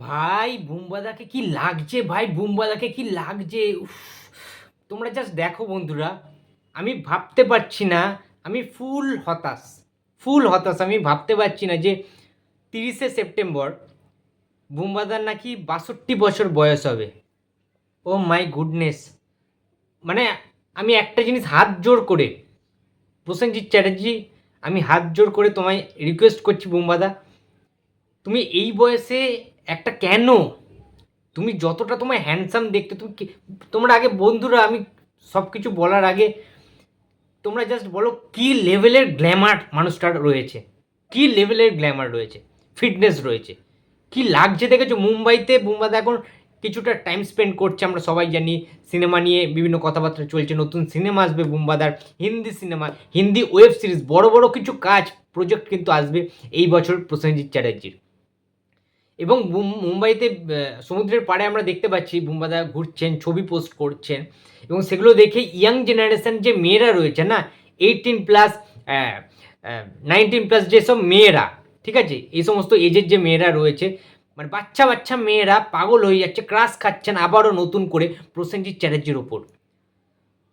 ভাই, বুম্বাদাকে কি লাগছে? ভাই, বুম্বাদাকে কি লাগছে? তোমরা জাস্ট দেখো বন্ধুরা, আমি ভাবতে পারছি না, আমি ফুল হতাশ ফুল হতাশ, আমি ভাবতে পারছি না যে তিরিশে সেপ্টেম্বর বুম্বাদার নাকি বাষট্টি বছর বয়স হবে। ও মাই গুডনেস মানে আমি একটা জিনিস হাত জোর করে, প্রসেনজিৎ চ্যাটার্জি, আমি হাত জোর করে তোমায় রিকোয়েস্ট করছি বুম্বাদা, তুমি এই বয়সে একটা কেন? তুমি যতটা তোমার হ্যান্ডসাম দেখতে, তুমি তোমরা আগে বন্ধুরা, আমি সব কিছু বলার আগে তোমরা জাস্ট বলো কি লেভেলের গ্ল্যামার মানুষটার রয়েছে? কি লেভেলের গ্ল্যামার রয়েছে? ফিটনেস রয়েছে। কি লাগছে দেখেছ? মুম্বাইতে বুম্বাদা এখন কিছুটা টাইম স্পেন্ড করছে, আমরা সবাই জানি। সিনেমা নিয়ে বিভিন্ন কথাবার্তা চলছে, নতুন সিনেমা আসবে বুম্বাদার Hindi cinema Hindi web series বড় বড় কিছু কাজ প্রজেক্ট কিন্তু আসবে এই বছর প্রসেনজিৎ চ্যাটার্জির। এবং মুম্বাইতে সমুদ্রের পাড়ে আমরা দেখতে পাচ্ছি বুম্বাদা ঘুরছেন, ছবি পোস্ট করছেন এবং সেগুলো দেখে ইয়াং জেনারেশন যে মেয়েরা রয়েছে না এইটিন প্লাস নাইনটিন প্লাস যেসব মেয়েরা, ঠিক আছে? এই সমস্ত এজের যে মেয়েরা রয়েছে মানে বাচ্চা বাচ্চা মেয়েরা পাগল হয়ে যাচ্ছে ক্রাশ খাচ্ছেন, আবারও নতুন করে প্রসেনজিৎ চ্যাটার্জির ওপর।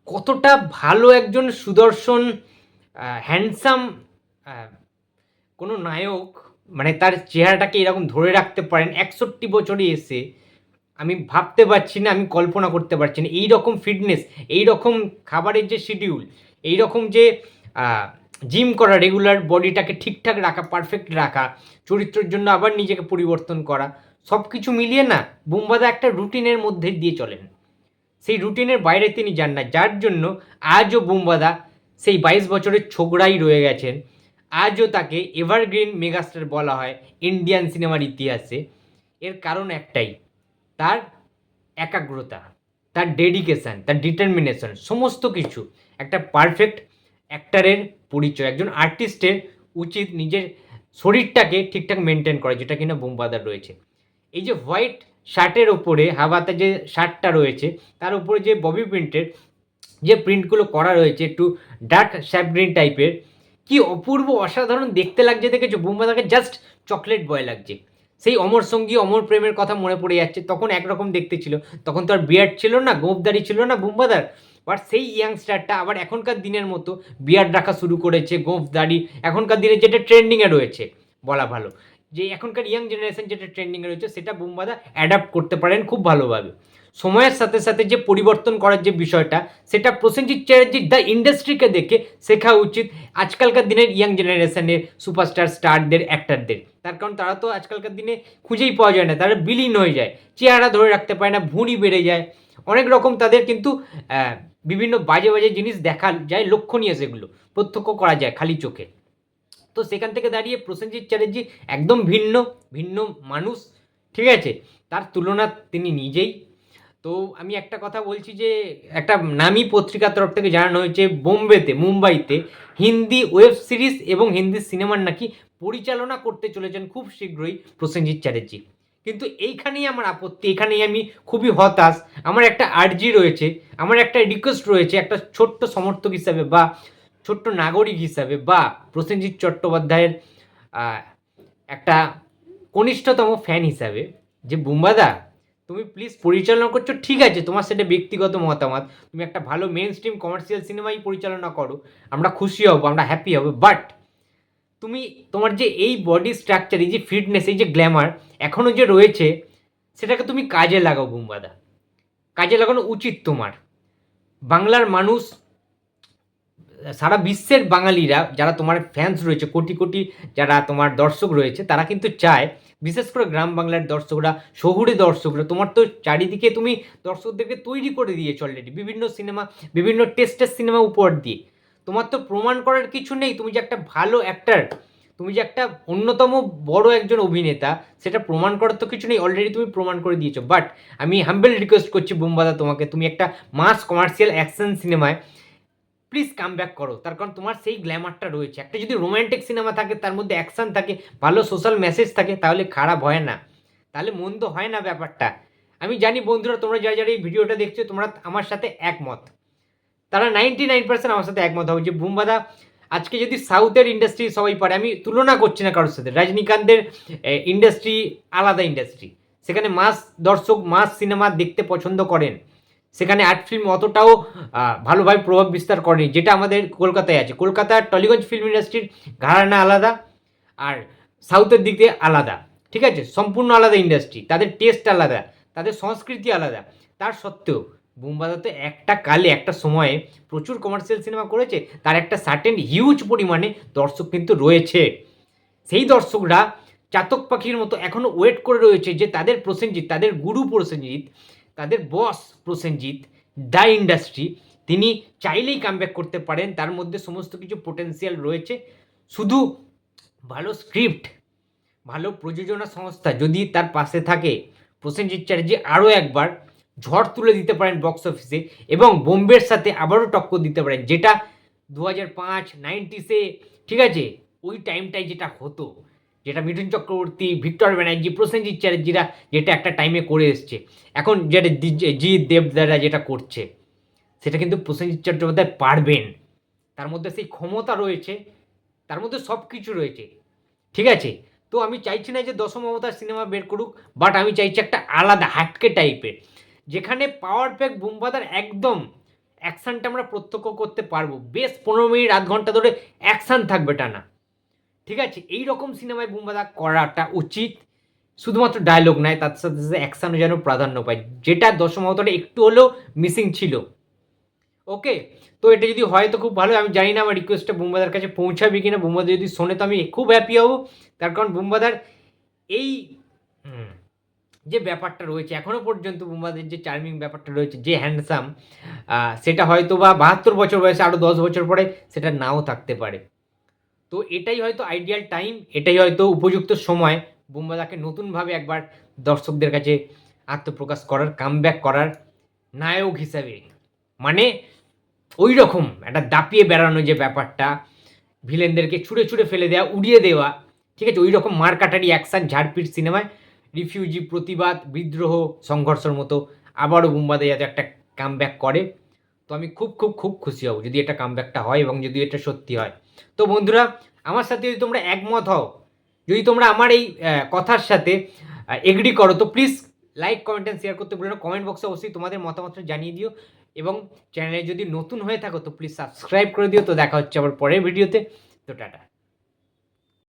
কতটা ভালো একজন সুদর্শন হ্যান্ডসাম কোনো নায়ক মানে তার চেহারাটাকে এরকম ধরে রাখতে পারেন। একষট্টি বছরে এসে আমি ভাবতে পারছি না, আমি কল্পনা করতে পারছি না। এই রকম ফিটনেস এই রকম খাবারের যে শিডিউল এই রকম যে জিম করা রেগুলার বডিটাকে ঠিকঠাক রাখা পারফেক্ট রাখা, চরিত্রের জন্য আবার নিজেকে পরিবর্তন করা সব কিছু মিলিয়ে না বুম্বাদা একটা রুটিনের মধ্যে দিয়ে চলেন। সেই রুটিনের বাইরে তিনি যান না। যার জন্য আজও বুম্বাদা সেই বাইশ বছরের ছোকরাই রয়ে গেছেন। আজও তাকে এভারগ্রিন মেগাস্টার বলা হয় ইন্ডিয়ান সিনেমার ইতিহাসে। এর কারণ একটাই, তার একাগ্রতা, তার ডেডিকেশান তার ডিটারমিনেশন সমস্ত কিছু। একটা পারফেক্ট অ্যাক্টারের পরিচয়, একজন আর্টিস্টের উচিত নিজের শরীরটাকে ঠিকঠাক মেনটেন করা, যেটা কিনা বোমবাদার রয়েছে। এই যে হোয়াইট শার্টের ওপরে, হাওয়াতে যে শার্টটা রয়েছে, তার উপরে যে ববি প্রিন্টের যে প্রিন্টগুলো করা রয়েছে, একটু ডার্ক স্যাপ গ্রিন টাইপের কি অপূর্ব অসাধারণ দেখতে লাগছে দেখেছ? বুম্বাদাকে জাস্ট চকলেট বয় লাগছে। সেই অমর সঙ্গী, অমর প্রেমের কথা মনে পড়ে যাচ্ছে, তখন একরকম দেখতে ছিল। তখন তো আর বিয়ার্ড ছিল না, গোপদারি ছিল না বুম্বাদার বাট সেই ইয়াংস্টারটা আবার এখনকার দিনের মতো বিয়ার্ড রাখা শুরু করেছে গোফ দাড়ি এখনকার দিনে যেটা ট্রেন্ডিংয়ে রয়েছে, বলা ভালো। যে এখনকার ইয়াং জেনারেশন যেটা ট্রেন্ডিংয়ে রয়েছে, সেটা বুম্বাদা অ্যাডাপ্ট করতে পারেন খুব ভালোভাবে। সময়ের সাথে সাথে যে পরিবর্তন করার যে বিষয়টা, সেটা প্রসেনজিৎ চ্যাটার্জির দ্য ইন্ডাস্ট্রিকে দেখে শেখা উচিত। আজকালকার দিনের ইয়াং জেনারেশনের সুপারস্টার স্টারদের, অ্যাক্টারদের। তার কারণ তারা তো আজকালকার দিনে খুঁজেই পাওয়া যায় না, তারা বিলীন হয়ে যায়। চেহারা ধরে রাখতে পারে না, ভুঁড়ি বেড়ে যায়। অনেক রকম তাদের কিন্তু বিভিন্ন বাজে বাজে জিনিস দেখা যায়, লক্ষণীয় সেগুলো, প্রত্যক্ষ করা যায় খালি চোখে। তো সেখান থেকে দাঁড়িয়ে প্রসেনজিৎ চ্যাটার্জি একদম ভিন্ন ভিন্ন মানুষ, ঠিক আছে? তার তুলনা তিনি নিজেই তো আমি একটা কথা বলছি যে, একটা নামী পত্রিকার তরফ থেকে জানানো হয়েছে, বোম্বেতে, মুম্বাইতে হিন্দি ওয়েব সিরিজ এবং হিন্দি সিনেমার নাকি পরিচালনা করতে চলেছেন খুব শীঘ্রই প্রসেনজিৎ চ্যাটার্জি। কিন্তু এইখানেই আমার আপত্তি এখানেই আমি খুবই হতাশ। আমার একটা আর্জি রয়েছে, আমার একটা রিকোয়েস্ট রয়েছে, একটা ছোট্ট সমর্থক হিসাবে বা ছোট্ট নাগরিক হিসাবে বা প্রসেনজিৎ চট্টোপাধ্যায়ের একটা কনিষ্ঠতম ফ্যান হিসাবে যে বুম্বাদা তুমি প্লিজ পরিচালনা করছ, ঠিক আছে, তোমার সেটা ব্যক্তিগত মতামত। তুমি একটা ভালো মেন স্ট্রিম কমার্শিয়াল সিনেমাই পরিচালনা করো, আমরা খুশি হব, আমরা হ্যাপি হব বাট তুমি তোমার যে এই বডি স্ট্রাকচার এই যে ফিটনেস এই যে গ্ল্যামার এখনও যে রয়েছে, সেটাকে তুমি কাজে লাগাও, বুম্বাদা। কাজে লাগানো উচিত তোমার। বাংলার মানুষ, সারা বিশ্বের বাঙালিরা, যারা তোমার ফ্যান্স রয়েছে, কোটি কোটি যারা তোমার দর্শক রয়েছে, তারা কিন্তু চায় বিশেষ করে গ্রাম বাংলার দর্শকরা, শহুরে দর্শকরা, তোমার তো চারিদিকে তুমি দর্শকদেরকে তৈরি করে দিয়েছ অলরেডি বিভিন্ন সিনেমা বিভিন্ন টেস্টের সিনেমা উপহার দিয়ে। তোমার তো প্রমাণ করার কিছু নেই, তুমি যে একটা ভালো অ্যাক্টার তুমি যে একটা অন্যতম বড় একজন অভিনেতা, সেটা প্রমাণ করার তো কিছু নেই অলরেডি তুমি প্রমাণ করে দিয়েছ। বাট আমি হাম্বেল রিকোয়েস্ট করছি বুম্বাদা তোমাকে, তুমি একটা মাস কমার্শিয়াল অ্যাকশন সিনেমায় প্লিজ কাম ব্যাক করো। তার কারণ তোমার সেই গ্ল্যামারটা রয়েছে। একটা যদি রোম্যান্টিক সিনেমা থাকে, তার মধ্যে অ্যাকশন থাকে, ভালো সোশ্যাল মেসেজ থাকে, তাহলে খারাপ হয় না। তাহলে মন্দ হয় না ব্যাপারটা। আমি জানি বন্ধুরা, তোমরা যারা যারা এই ভিডিওটা দেখছ, তোমরা আমার সাথে একমত। তারা নাইনটি নাইন পার্সেন্ট আমার সাথে একমত হবে যে, বুম্বাদা, আজকে যদি সাউথের ইন্ডাস্ট্রি সবাই পারে, আমি তুলনা করছি না কারোর সাথে। রজনীকান্তের ইন্ডাস্ট্রি আলাদা ইন্ডাস্ট্রি সেখানে মাস দর্শক মাস সিনেমা দেখতে পছন্দ করেন। সেখানে আর্ট ফিল্ম অতটাও ভালোভাবে প্রভাব বিস্তার করেনি, যেটা আমাদের কলকাতায় আছে। কলকাতার টলিগঞ্জ ফিল্ম ইন্ডাস্ট্রির ঘরানা আলাদা আর সাউথের দিক দিয়ে আলাদা, ঠিক আছে? সম্পূর্ণ আলাদা ইন্ডাস্ট্রি, তাদের টেস্ট আলাদা, তাদের সংস্কৃতি আলাদা। তার সত্ত্বেও বুম্বাদা তো একটা কালে, একটা সময়ে প্রচুর কমার্শিয়াল সিনেমা করেছে, তার একটা সার্টেন হিউজ পরিমাণে দর্শক কিন্তু রয়েছে। সেই দর্শকরা চাতক পাখির মতো এখনও ওয়েট করে রয়েছে যে তাদের প্রসেনজিৎ, তাদের গুরু প্রসেনজিৎ তাদের বস প্রসেনজিৎ দ্য ইন্ডাস্ট্রি তিনি চাইলেই কামব্যাক করতে পারেন। তার মধ্যে সমস্ত কিছু পোটেন্সিয়াল রয়েছে। শুধু ভালো স্ক্রিপ্ট ভালো প্রযোজনা সংস্থা যদি তার পাশে থাকে, প্রসেনজিৎ চ্যাটার্জি আরও একবার ঝড় তুলে দিতে পারেন বক্স অফিসে এবং বোম্বের সাথে আবারও টক্কর দিতে পারেন, যেটা দু হাজার পাঁচ নাইনটিসে ঠিক আছে? ওই টাইমটাই যেটা হতো। যেটা মিঠুন চক্রবর্তী, ভিক্টর ব্যানার্জি, প্রসেনজিৎ চ্যাটার্জিরা যেটা একটা টাইমে করে এসছে। এখন যেটা জি দেবদারা যেটা করছে, সেটা কিন্তু প্রসেনজিৎ চট্টোপাধ্যায় পারবেন। তার মধ্যে সেই ক্ষমতা রয়েছে, তার মধ্যে সব কিছু রয়েছে। ঠিক আছে? তো আমি চাইছি না যে দশম অবতার সিনেমা বের করুক বাট আমি চাইছি একটা আলাদা হাটকে টাইপের যেখানে পাওয়ার প্যাক বুমবাদার একদম অ্যাকশানটা আমরা প্রত্যক্ষ করতে পারব। বেশ পনেরো মিনিট, আধ ঘণ্টা ধরে অ্যাকশান থাকবে টানা। ঠিক আছে? এই রকম সিনেমায় বুমবাদা করাটা উচিত। শুধুমাত্র ডায়লগ নয়, তার সাথে সাথে অ্যাকশানও যেন প্রাধান্য পায়। যেটা দশম অবতারে একটু হলেও মিসিং ছিল। ওকে তো এটা যদি হয় তো খুব ভালো। আমি জানি না, আমার রিকোয়েস্টটা বুম্বাদার কাছে পৌঁছাবে কিনা। বুম্বাদা যদি শোনে তো আমি খুব হ্যাপি হব। তার কারণ বুম্বাদার এই যে ব্যাপারটা রয়েছে এখনও পর্যন্ত বুম্বাদের যে চার্মিং ব্যাপারটা রয়েছে, যে হ্যান্ডসাম সেটা হয়তো বা বাহাত্তর বছর বয়সে আরও দশ বছর পরে সেটা নাও থাকতে পারে। তো এটাই হয়তো আইডিয়াল টাইম এটাই হয়তো উপযুক্ত সময় বুম্বাদাকে নতুনভাবে একবার দর্শকদের কাছে আত্মপ্রকাশ করার কামব্যাক করার নায়ক হিসাবে। মানে ওই রকম একটা দাপিয়ে বেড়ানো যে ব্যাপারটা, ভিলেনদেরকে ছুঁড়ে ছুঁড়ে ফেলে দেওয়া উড়িয়ে দেওয়া, ঠিক আছে? ওই রকম মারকাটারি অ্যাকশান ঝাড়পিট সিনেমায় রিফিউজি প্রতিবাদ, বিদ্রোহ, সংঘর্ষের মতো আবারও বুম্বাদে যাতে একটা কামব্যাক করে। তো আমি খুব খুব খুব খুশি হব যদি এটা কামব্যাকটা হয় এবং যদি এটা সত্যি হয়। তো বন্ধুরা, আমার সাথে যদি তোমরা একমত হও, যদি তোমরা আমার এই কথার সাথে এগ্রি করো, তো please like comment and share করতে ভুলো না। কমেন্ট বক্সে অবশ্যই তোমাদের মতামতটা জানিয়ে দিও এবং চ্যানেলে যদি নতুন হয়ে থাকো, তো প্লিজ সাবস্ক্রাইব করে দিও। তো দেখা হচ্ছে আবার পরের ভিডিওতে তো টাটা।